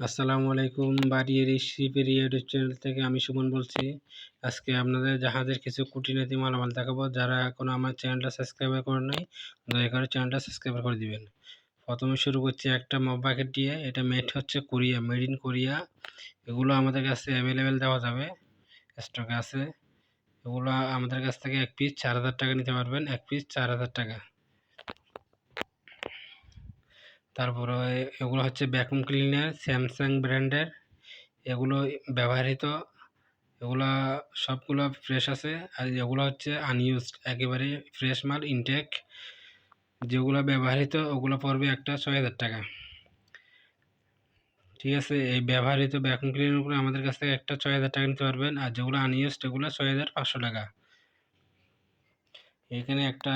আসসালামু আলাইকুম বাড়ি রেসিপি ইউটিউব চ্যানেল থেকে আমি সুমন বলছি। আজকে আপনাদের জাহাজের কিছু খুঁটিনাটি মালামাল দেখাবো। যারা এখনও আমার চ্যানেলটা সাবস্ক্রাইব করে নাই, দয়া করে চ্যানেলটা সাবস্ক্রাইব করে দিবেন। প্রথমে শুরু করছি একটা মব বাকেট দিয়ে। এটা মেড হচ্ছে কোরিয়া মেড ইন কোরিয়া। এগুলো আমাদের কাছে অ্যাভেলেবেল দেওয়া যাবে। স্টকে আছে। এগুলো আমাদের কাছ থেকে এক পিস চার হাজার টাকা নিতে পারবেন। এক পিস চার হাজার টাকা। তারপরে এগুলো হচ্ছে ভ্যাকুম ক্লিনার স্যামসাং ব্র্যান্ডের, এগুলো ব্যবহৃত, এগুলো সবগুলো ফ্রেশ আছে। আর এগুলো হচ্ছে আনইউজড একেবারে ফ্রেশ মাল ইনটেক যেগুলো ব্যবহৃত, ওগুলো পড়বে একটা ছয় হাজার টাকা। ঠিক আছে, এই ব্যবহৃত ভ্যাকুম ক্লিনারগুলো আমাদের কাছ থেকে একটা ছয় হাজার টাকা নিতে পারবেন। আর যেগুলো আনইউজড এগুলো ছয় হাজার পাঁচশো টাকা। এখানে একটা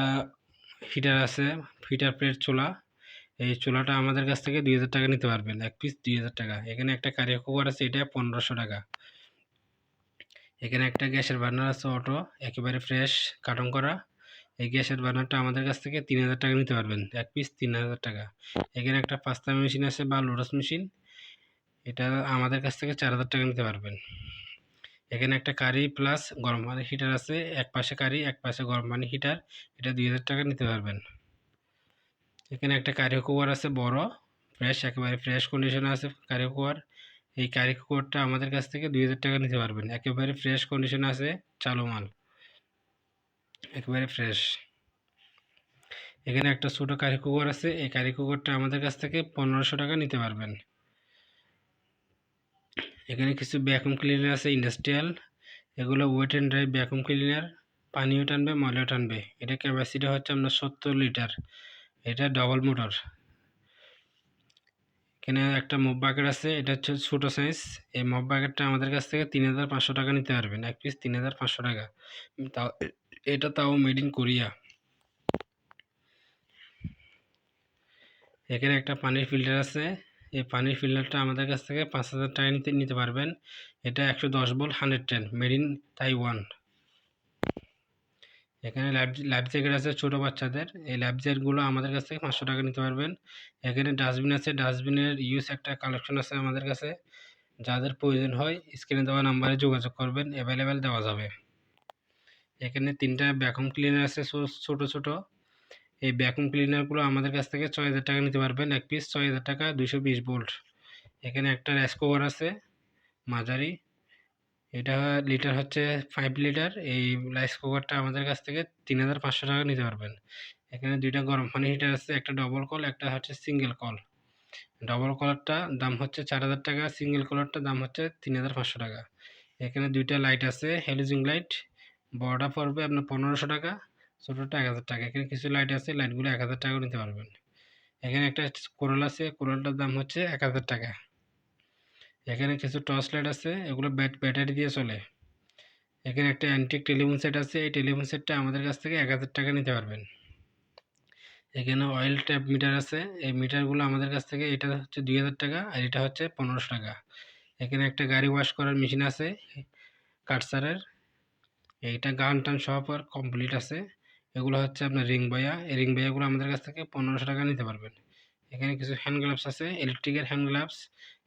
হিটার আছে হিটার প্লেট চুলা। এই চুলাটা আমাদের কাছ থেকে দুই হাজার টাকা নিতে পারবেন, এক পিস দুই হাজার টাকা। এখানে একটা কারিয়া কুকার আছে, এটা পনেরোশো টাকা। এখানে একটা গ্যাসের বার্নার আছে অটো একেবারে ফ্রেশ কাটন করা। এই গ্যাসের বার্নারটা আমাদের কাছ থেকে তিন হাজার টাকা নিতে পারবেন, এক পিস তিন হাজার টাকা। এখানে একটা পাস্তা মেশিন আছে বা লোটাস মেশিন এটা আমাদের কাছ থেকে চার হাজার টাকা নিতে পারবেন। এখানে একটা কারি প্লাস গরম পানি হিটার আছে, এক পাশে কারি এক পাশে গরম পানি হিটার এটা দুই হাজার টাকা নিতে পারবেন। এখানে একটা কারি কুয়ার আছে বড় ফ্রেশ একেবারে ফ্রেশ কন্ডিশনে আছে কারি কুয়ার এই কারি কুয়ারটা আমাদের কাছ থেকে দুই হাজার টাকা নিতে পারবেন। একেবারে ফ্রেশ কন্ডিশনে আছে চালু মাল একেবারে ফ্রেশ এখানে একটা ছোটো কারি কুকার আছে, এই কারি কুকারটা আমাদের কাছ থেকে পনেরোশো টাকা নিতে পারবেন। এখানে কিছু ভ্যাকুম ক্লিনার আছে ইন্ডাস্ট্রিয়াল এগুলো wet and dry vacuum cleaner পানিও টানবে ময়লাও টানবে। এটা ক্যাপাসিটি হচ্ছে আপনার সত্তর লিটার এটা ডবল মোটর এখানে একটা মব বাকেট আছে, এটা হচ্ছে ছোটো সাইজ এই মব বাকেটটা আমাদের কাছ থেকে তিন হাজার পাঁচশো টাকা নিতে পারবেন, এক পিস তিন হাজার পাঁচশো টাকা। তাও, এটা তাও মেড ইন কোরিয়া এখানে একটা পানির ফিল্টার আছে, এই পানির ফিল্টারটা আমাদের কাছ থেকে পাঁচ হাজার টাকা নিতে নিতে পারবেন। এটা একশো দশ বল hundred ten made in Taiwan এখানে লাইফ লাইফ জ্যাকেট আছে ছোটো বাচ্চাদের। এই লাইফ জ্যাকেটগুলো আমাদের কাছ থেকে পাঁচশো টাকা নিতে পারবেন। এখানে ডাস্টবিন আছে ডাস্টবিনের ইউজ একটা কালেকশন আছে আমাদের কাছে। যাদের প্রয়োজন হয় স্ক্রিনে দেওয়া নাম্বারে যোগাযোগ করবেন অ্যাভেলেবেল দেওয়া যাবে। এখানে তিনটা ভ্যাকুম ক্লিনার আছে ছোট ছোট। এই ভ্যাকুম ক্লিনারগুলো আমাদের কাছ থেকে ছয় হাজার টাকা নিতে পারবেন এক পিস ছয় হাজার টাকা দুশো বিশ ভোল্ট এখানে একটা রাইস কুকার আছে মাঝারি। এটা লিটার হচ্ছে ফাইভ লিটার। এই রাইস কুকারটা আমাদের কাছ থেকে তিন হাজার পাঁচশো টাকা নিতে পারবেন। এখানে দুইটা গরম পানি হিটার আছে, একটা ডবল কল একটা হচ্ছে সিঙ্গেল কল ডবল কলারটা দাম হচ্ছে চার হাজার টাকা সিঙ্গেল কলারটা দাম হচ্ছে তিন হাজার পাঁচশো টাকা। এখানে দুইটা লাইট আছে হেলিজিং লাইট বড়টা পড়বে আপনার পনেরোশো টাকা, ছোটোটা এক হাজার টাকা। এখানে কিছু লাইট আছে লাইটগুলো এক হাজার টাকাও নিতে পারবেন। এখানে একটা কোরাল আছে কোরালটার দাম হচ্ছে এক হাজার টাকা। এখানে কিছু টর্চ লাইট আছে, এগুলো ব্যাট ব্যাটারি দিয়ে চলে। এখানে একটা অ্যান্টিক টেলিফোন সেট আছে, এই টেলিফোন সেটটা আমাদের কাছ থেকে এক হাজার টাকা নিতে পারবেন। এখানে অয়েল ট্যাপ মিটার আছে, এই মিটারগুলো আমাদের কাছ থেকে, এটা হচ্ছে দুই হাজার টাকা আর এটা হচ্ছে পনেরোশো টাকা। এখানে একটা গাড়ি ওয়াশ করার মেশিন আছে কাটসারের এইটা গান টান সব আর কমপ্লিট আছে। এগুলো হচ্ছে আপনার রিং বয়া এই রিং বয়াগুলো আমাদের কাছ থেকে পনেরোশো টাকা নিতে পারবেন। এখানে কিছু হ্যান্ড গ্লাভস আছে ইলেকট্রিকের হ্যান্ড গ্লাভস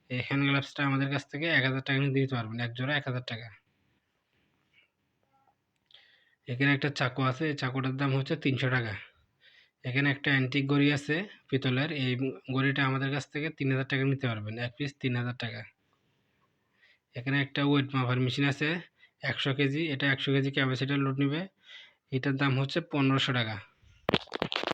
এই হ্যান্ড গ্লাভসটা আমাদের কাছ থেকে এক হাজার টাকা দিতে পারবেন, এক জোড়া এক হাজার টাকা। এখানে একটা চাকু আছে, এই চাকুটার দাম হচ্ছে তিনশো টাকা। এখানে একটা অ্যান্টিক গড়ি আছে পিতলের, এই গড়িটা আমাদের কাছ থেকে তিন হাজার টাকা নিতে পারবেন, এক পিস তিন হাজার টাকা। এখানে একটা ওয়েট মাপার মেশিন আছে, একশো কেজি, এটা একশো কেজি ক্যাপাসিটার লোড নেবে, এটার দাম হচ্ছে পনেরোশো টাকা।